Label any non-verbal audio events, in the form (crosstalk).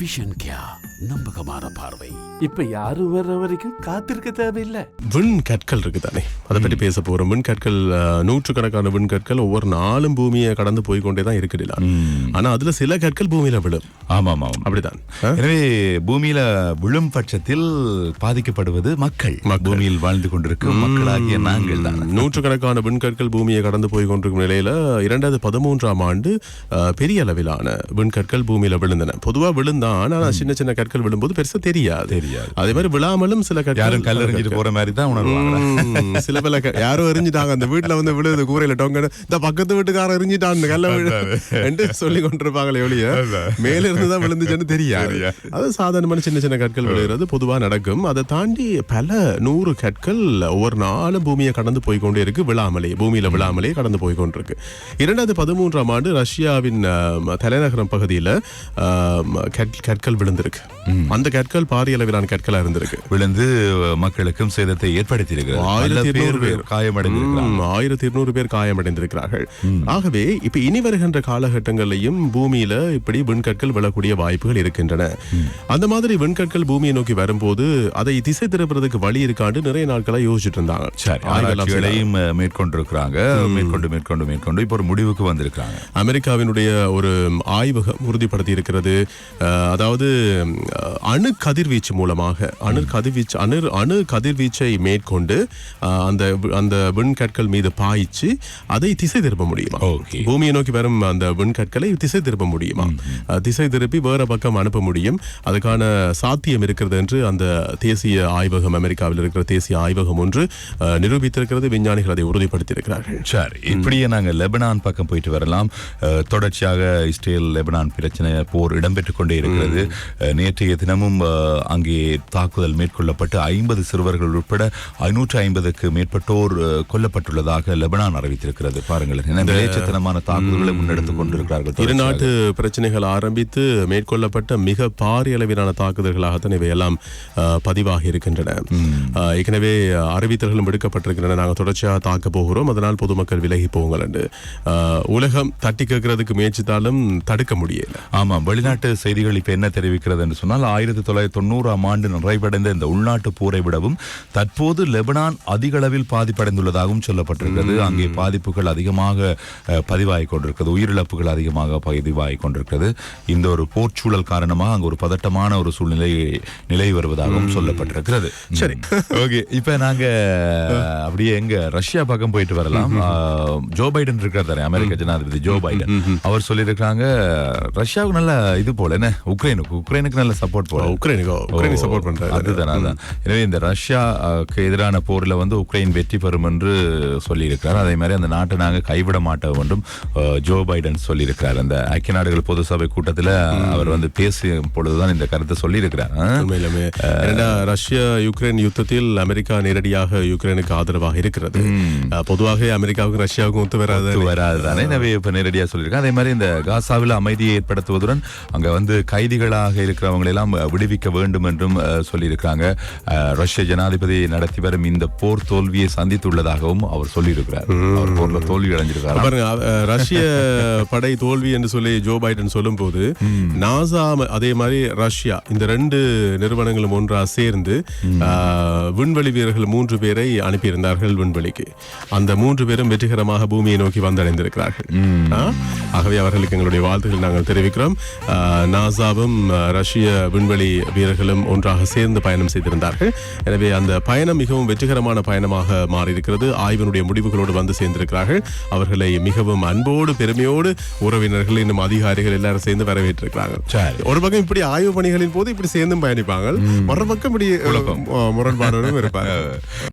Vision क्या? நம்பகமான பார்வை. இப்ப யாரும் வர்ற வரைக்கும் காத்திருக்க தேவையில்லை. விண் கற்கள் இருக்கு தானே அதை பற்றி பேச போறோம். விண் கற்கள் நூற்றுக்கணக்கான விண் கற்கள் ஒவ்வொரு நாளும் பூமியை கடந்து போய் கொண்டே தான் இருக்குதுல ஆனா அதுல சில கற்கள் பூமியில விழும். ஆமாம் ஆமாம் அப்படிதான்? எனவே பூமியில விழும் பட்சத்தில் பாதிக்கப்படுவது மக்கள். பூமியில் வாழ்ந்து கொண்டிருக்கும் மக்களாகிய நாங்கள் தான். நூற்றுக்கணக்கான விண்கற்கள் பூமியை கடந்து போய் கொண்டிருக்கும் நிலையில இரண்டாயிரத்து பதிமூன்றாம் ஆண்டு பெரிய அளவிலான விண்கற்கள் பூமியில விழுந்தன. பொதுவா விழுந்தான் ஆனா சின்ன சின்ன கற்கள் விழும்போது பெருசா தெரியாது. தெரியாது. அதே மாதிரி விழாமலும் சில யாரும் கல்லறிஞ்சிட்டு போற மாதிரி தான் உணர்வாங்க சில பல க- யாரோ எரிஞ்சிட்டாங்க அந்த வீட்டுல வந்து விழுது கூரையில டொங்கன்னு. இந்த பக்கத்து வீட்டுக்காரன் எரிஞ்சிட்டான் இந்த கல்ல விழு என்று சொல்லி கொண்டிருப்பாங்களே ஒழிய மேல இருந்து தான் விழுந்துச்சுன்னு தெரியாது. அது சாதாரணமான சின்ன சின்ன கற்கள் விழுகிறது பொதுவா நடக்கும். அதை தாண்டி பல நூறு கற்கள் ஒவ்வொரு நாளும் பூமியை கடந்து போய் கொண்டே இருக்கு. விழாமலே பூமியில விழாமலே கடந்து போய் கொண்டிருக்கு இரண்டாயிரத்தி பதிமூன்றாம் ஆண்டு ரஷ்யாவின் தலைநகரம் பகுதியில கற்கள் விழுந்திருக்கு. அந்த கற்கள் பாரிய அளவிலான கற்களா இருந்திருக்கு. விழுந்து மக்களுக்கும் சேதத்தை ஏற்படுத்தி ஆயிரத்தி இருநூறு பேர். ஆயிரத்தி இருநூறு காயமடைந்திருக்கிறார்கள். ஆகவே இப்ப இனி வருகின்ற காலகட்டங்களிலையும் பூமியில இப்படி விண்கற்கள் விழக்கூடிய வாய்ப்புகள் இருக்கின்றன. அந்த மாதிரி விண்கற்கள் பூமியை நோக்கி வரும்போது அதை திசை திருப்புறதுக்கு வழி இருக்காண்டு நிறைய நாட்களா யோசிச்சுட்டு இருந்தாங்க. மேற்கொண்டிருக்கிறாங்க. மேற்கொண்டு மேற்கொண்டு மேற்கொண்டு இப்போ ஒரு முடிவுக்கு வந்திருக்காங்க அமெரிக்காவினுடைய ஒரு ஆய்வகம் உறுதிப்படுத்தி இருக்கிறது அதாவது அணு கதிர்வீச்சு மூலமாக அணு கதிர்வீச்சு அணு அணு கதிர்வீச்சை மேற்கொண்டு அந்த அந்த விண்கற்கள் மீது பாய்ச்சி அதை திசை திருப்ப முடியுமா. பூமியை நோக்கி வரும் அந்த விண்கற்களை திசை திருப்ப முடியுமா? திசை திருப்பி வேற பக்கம் அனுப்ப முடியும். அதுக்கான சாத்தியம் இருக்கிறது என்று அந்த தேசிய ஆய்வகம் அமெரிக்காவில் இருக்கிற தேசிய ஆய்வகம் ஒன்று நிரூபித்திருக்கிறது. விஞ்ஞானிகள் அதை உறுதிப்படுத்தியிருக்கிறார்கள். சரி. இப்படியே நாங்க லெபனான் பக்கம் போயிட்டு வரலாம். தொடர்ச்சியாக இஸ்ரேல் லெபனான் பிரச்சனை போர் இடம்பெற்றுக் கொண்டே இருக்கிறது. அஹ், நேற்றைய தினமும் அங்கே தாக்குதல் மேற்கொள்ளப்பட்டு ஐம்பது சிறுவர்கள் உட்பட ஐநூற்று ஐம்பதுக்கு மேற்பட்டோர் கொல்லப்பட்டுள்ளதாக லெபனான் அறிவித்திருக்கிறது. பாருங்கள் என்ன விளைச்சத்தனமான தாக்குதல்களை முன்னெடுத்துக் கொண்டிருக்கிறார்கள் இரு. நாட்டு பிரச்சனைகள் ஆரம்பித்து மேற்கொள்ளப்பட்ட மிக பாரிய அளவிலான தாக்குதல்களாகத்தான் இவையெல்லாம் பதிவாகி இருக்கின்றன. ஏற்கனவே அறிவித்தல்களும் விடுக்கப்பட்டிருக்கின்றன. நாங்கள் தொடர்ச்சியாக தாக்க போகிறோம். அதனால் பொதுமக்கள் விலகி போங்கள் என்று. உலகம் தட்டி கேட்கறதுக்கு முயற்சித்தாலும் தடுக்க முடியல. ஆமாம் வெளிநாட்டு செய்திகள் இப்ப என்ன தெரிவிக்கிறது என்று சொன்னால் ஆயிரத்தி தொள்ளாயிரத்தி தொண்ணூறாம் ஆண்டு நிறைவடைந்த இந்த உள்நாட்டு போரை விடவும் தற்போது லெபனான் அதிக அளவில் பாதிப்படைந்துள்ளதாகவும் சொல்லப்பட்டிருக்கிறது. அங்கே பாதிப்புகள் அதிகமாக அஹ், பதிவாகிக் கொண்டிருக்கிறது. உயிரிழப்புகள் அதிகமாக பதிவாகிக் கொண்டிருக்கிறது. இந்த ஒரு போர்ச்சூழல் காரணமாக அங்கு ஒரு பதட்டமான ஒரு சூழ்நிலை நிலை வருவதாகவும் சொல்லப்பட்டிருக்கிறது. சரி. (laughs) ஓகே. இப்ப நாங்க அஹ், அப்படியே எங்க ரஷ்யா பக்கம் போயிட்டு வரலாம். ஜோ பைடன் இருக்கார் தானே அமெரிக்க ஜனாதிபதி ஜோ பைடன். அவர் சொல்லியிருக்காங்க ரஷ்யாவுக்கு நல்ல இது போல என்ன உக்ரைனுக்கு உக்ரைனுக்கு நல்ல சப்போர்ட் போல. உக்ரைனுக்கு உக்ரைனை சப்போர்ட் பண்றாரு. அதுதான் அதான் எனவே இந்த ரஷ்யாவுக்கு எதிரான போர்ல வந்து உக்ரைன் வெற்றி பெறும் என்று சொல்லியிருக்கிறார். அதே மாதிரி அந்த நாட்டை நாங்க கைவிட மாட்டோம் என்றும் ஜோ பைடன் சொல்லியிருக்கிறார். அந்த ஐக்கிய நாடுகள் பொது சபை கூட்டத்துல அவர் வந்து பேசிய பொழுதுதான் இந்த கருத்தை சொல்லியிருக்கிறார்? உண்மையிலுமே ரஷ்யா யுக்ரைன் யுத்தத்தில் அமெரிக்கா நேரடியாக யுக்ரைனுக்கு ஆதரவாக இருக்கிறது. பொதுவாக அமெரிக்காவுக்கும் ரஷ்யாவுக்கும் ஒத்து வராது. ஒத்து வராதுதானே? எனவே இப்ப நேரடியா சொல்லியிருக்கேன் அதே மாதிரி இந்த காசாவில் அமைதியை ஏற்படுத்துவதுடன் அங்க வந்து கைதிகளாக இருக்கிறவங்களை எல்லாம் விடுவிக்க வேண்டும் என்றும் அஹ், ரஷ்ய ஜனாதிபதி நடத்தி வரும் இந்த போர் தோல்வியை சந்தித்துள்ளதாகவும் அவர் சொல்லியிருக்கிறார். அவர் போர்ல தோல்வி அடைஞ்சிருக்காரு? பாருங்க ரஷ்ய (laughs) படை தோல்வி என்று சொல்லி ஜோ பைடன் சொல்லும்போது நாசா ம- அதே மாதிரி ரஷ்யா இந்த ரெண்டு நிறுவனங்களும் ஒன்றா சேர்ந்து விண்வெளி வீரர்கள் மூன்று பேரை அனுப்பியிருந்தார்கள் விண்வெளிக்கு. அந்த மூன்று பேரும் வெற்றிகரமாக பூமியை நோக்கி வந்தடைந்திருக்கிறார்கள்? ஆகவே அவர்களுக்கு எங்களுடைய வாழ்த்துக்கள் நாங்கள் தெரிவிக்கிறோம். நாசாவும் ரஷ்ய விண்வெளி வீரர்களும் ஒன்றாக சேர்ந்து பயணம் செய்திருந்தார்கள். எனவே அந்த பயணம் மிகவும் வெற்றிகரமான பயணமாக மாறியிருக்கிறது. ஆய்வினுடைய முடிவுகளோடு வந்து சேர்ந்திருக்கிறார்கள். அவர்களை மிகவும் அன்போடு பெருமையோடு உறவினர்கள் இன்னும் அதிகாரிகள் எல்லாரும் சேர்ந்து வரவேற்றிருக்கிறாங்க. ஒரு பக்கம் இப்படி ஆய்வு பணிகளின் போது இப்படி சேர்ந்தும் பயணிப்பாங்க மறுபக்கம் இப்படி அஹ், முரண்பாடோடும் இருப்பாங்க